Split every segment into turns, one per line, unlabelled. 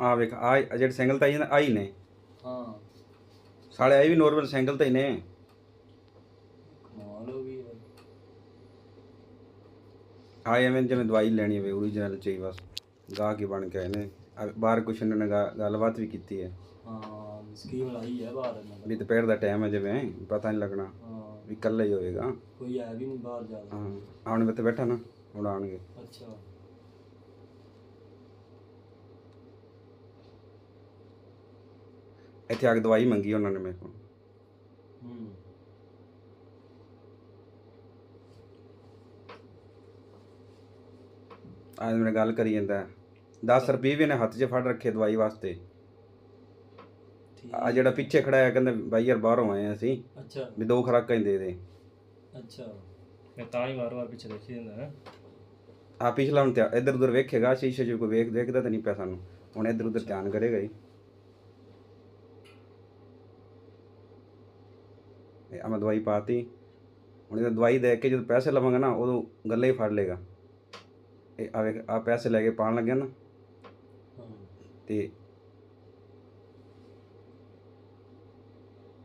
ਆ ਵੇਖ ਆ ਜਿਹੜੇ ਸਿੰਗਲ ਤਾਂ ਆਈ ਆਈ ਨੇ।
ਹਾਂ।
ਸਾਲੇ ਆਈ ਵੀ ਨੋਰਮਲ ਸਿੰਗਲ ਤਾਂ ਹੀ ਨੇ।
ਕਮਾਲ ਹੋ ਗਈ
ਆ ਐਵੇਂ ਜਿਵੇਂ ਦਵਾਈ ਲੈਣੀ ਹੋਵੇ ਓਰੀਜਨਲ ਚਾਹੀ ਬਸ। ਗਾਹ ਕੇ ਬਣ ਕੇ ਆਏ ਨੇ। ਬਾਹਰ ਕੁਛ ਇਹਨਾਂ ਨੇ ਗਾ- ਗੱਲਬਾਤ ਵੀ ਕੀਤੀ ਹੈ।
ਹਾਂ ਸਕੀਮ ਲਾਈ ਹੈ ਬਾਹਰ ਇਹਨਾਂ
ਵੀ
ਨੇ
ਦੁਪਹਿਰ ਦਾ ਟਾਈਮ ਹੈ ਜਿਵੇਂ ਪਤਾ ਨਹੀਂ ਲੱਗਣਾ
ਹਾਂ।
ਵੀ ਇਕੱਲਾ ਹੀ ਹੋਏਗਾ।
ਕੋਈ ਹੈ ਵੀ ਨਹੀਂ ਬਾਹਰ ਜ਼ਿਆਦਾ।
ਹਾਂ ਆਉਣ ਵਿੱਚ ਬੈਠਾ ਨਾ ਹੁਣ ਆਉਣਗੇ।
ਅੱਛਾ।
ਇੱਥੇ ਆ ਕੇ ਦਵਾਈ ਮੰਗੀ ਉਹਨਾਂ ਨੇ ਮੇਰੇ ਕੋਲ।
ਹੂੰ
ਮੇਰੇ ਗੱਲ ਕਰੀ ਜਾਂਦਾ 10 ਰੁਪਏ ਵੀ ਇਹਨੇ ਹੱਥ 'ਚ ਫੜ ਰੱਖੇ ਦਵਾਈ ਵਾਸਤੇ।
ਠੀਕ।
ਆ ਜਿਹੜਾ ਪਿੱਛੇ ਖੜਾ ਹੈ ਕਹਿੰਦੇ ਬਾਈ ਯਾਰ ਬਾਹਰੋਂ ਆਏ ਹਾਂ ਅਸੀਂ।
ਅੱਛਾ।
ਵੀ ਦੋ ਖਰਾਕਾਂ ਹੀ ਦੇ ਦੇ।
ਅੱਛਾ।
ਮੈਂ ਤਾਂ ਹੀ ਵਾਰ ਵਾਰ ਪਿੱਛੇ ਦੇਖੀ ਜਾਂਦਾ ਹੈ
ਆ ਪਿਛਲਾ ਹੁਣ ਤੇ ਇੱਧਰ ਉੱਧਰ ਵੇਖੇਗਾ ਸ਼ੀਸ਼ੇ 'ਚ ਕੋਈ ਵੇਖ ਦੇਖਦਾ ਤਾਂ ਨਹੀਂ ਪਿਆ ਸਾਨੂੰ। ਹੁਣ ਇੱਧਰ ਉੱਧਰ ਧਿਆਨ ਕਰੇਗਾ ਹੀ। ਤੇ ਆ ਮੈਂ ਦਵਾਈ ਪਾਤੀ। ਹੁਣ ਇਹ ਦਵਾਈ ਦੇ ਕੇ ਜਦੋਂ ਪੈਸੇ ਲਵਾਂਗਾ ਨਾ ਉਦੋਂ ਗੱਲੇ ਹੀ ਫੜ ਲੇਗਾ ਇਹ ਆ ਵੇਖ ਆ ਪੈਸੇ ਲੈ ਕੇ ਪਾਣ ਲੱਗਿਆ ਨਾ। ਤੇ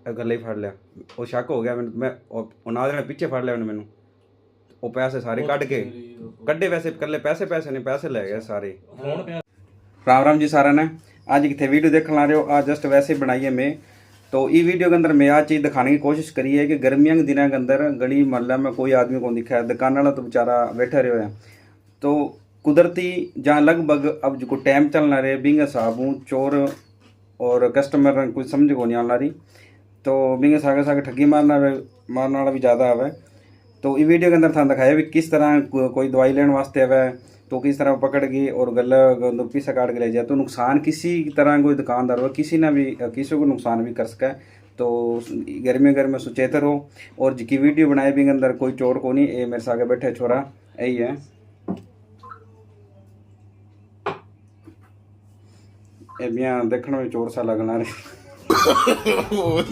ਆ ਗੱਲੇ ਹੀ ਫੜ ਲਿਆ। ਉਹ ਸ਼ੱਕ ਹੋ ਗਿਆ ਮੈਨੂੰ ਮੈਂ ਉਹਨਾਂ ਦੇ ਨਾਲ ਪਿੱਛੇ ਫੜ ਲਿਆ ਉਹਨੇ ਮੈਨੂੰ। ਉਹ ਪੈਸੇ ਸਾਰੇ ਕੱਢ ਕੇ ਕੱਢੇ ਵੈਸੇ ਕੱਲੇ ਪੈਸੇ ਪੈਸੇ ਨੇ ਪੈਸੇ ਲੈ ਗਏ ਸਾਰੇ। ਰਾਮ ਰਾਮ ਜੀ ਸਾਰਿਆਂ ਨੇ। ਅੱਜ ਕਿਥੇ ਵੀਡੀਓ ਦੇਖਣ ਲਾ ਰਹੇ ਹੋ? ਆ ਜਸਟ ਵੈਸੇ ਬਣਾਈਏ ਮੈਂ। तो ई वीडियो के अंदर मैं आज चीज़ दिखाने की कोशिश करी है कि गर्मियों के दिनों के अंदर गली मोहल्ला में कोई आदमी को दिखा है दुकान वाला तो बेचारा बैठा रहे है तो कुदरती जहाँ लगभग अब जो टाइम चलना रहे बिंग साबू चोर और कस्टमर कुछ समझ को नहीं आना रही तो बिंग सागे सागे ठगी मारना वे- मारने वाला भी ज़्यादा आवे तो ये वीडियो के अंदर था दिखाया भी किस तरह को- कोई दवाई लेने वास्ते आवे तो किस तरह पकड़ गई और गला गंदो पीछे काट के ले जाए तो नुकसान किसी तरह कोई दुकानदार हो किसी ने भी किसी को नुकसान भी कर सके तो गर्मी गर्मी सुचेत रहो और जिकी वीडियो बनाए भी अंदर कोई चोर को नहीं ये मेरे सागे बैठे छोरा यही है ਇਹ ਬਿਆਂ ਦੇਖਣ ਵਿੱਚ ਚੋਰ ਸਾ ਲੱਗਣਾ ਰੇ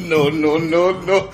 no, no, no, no.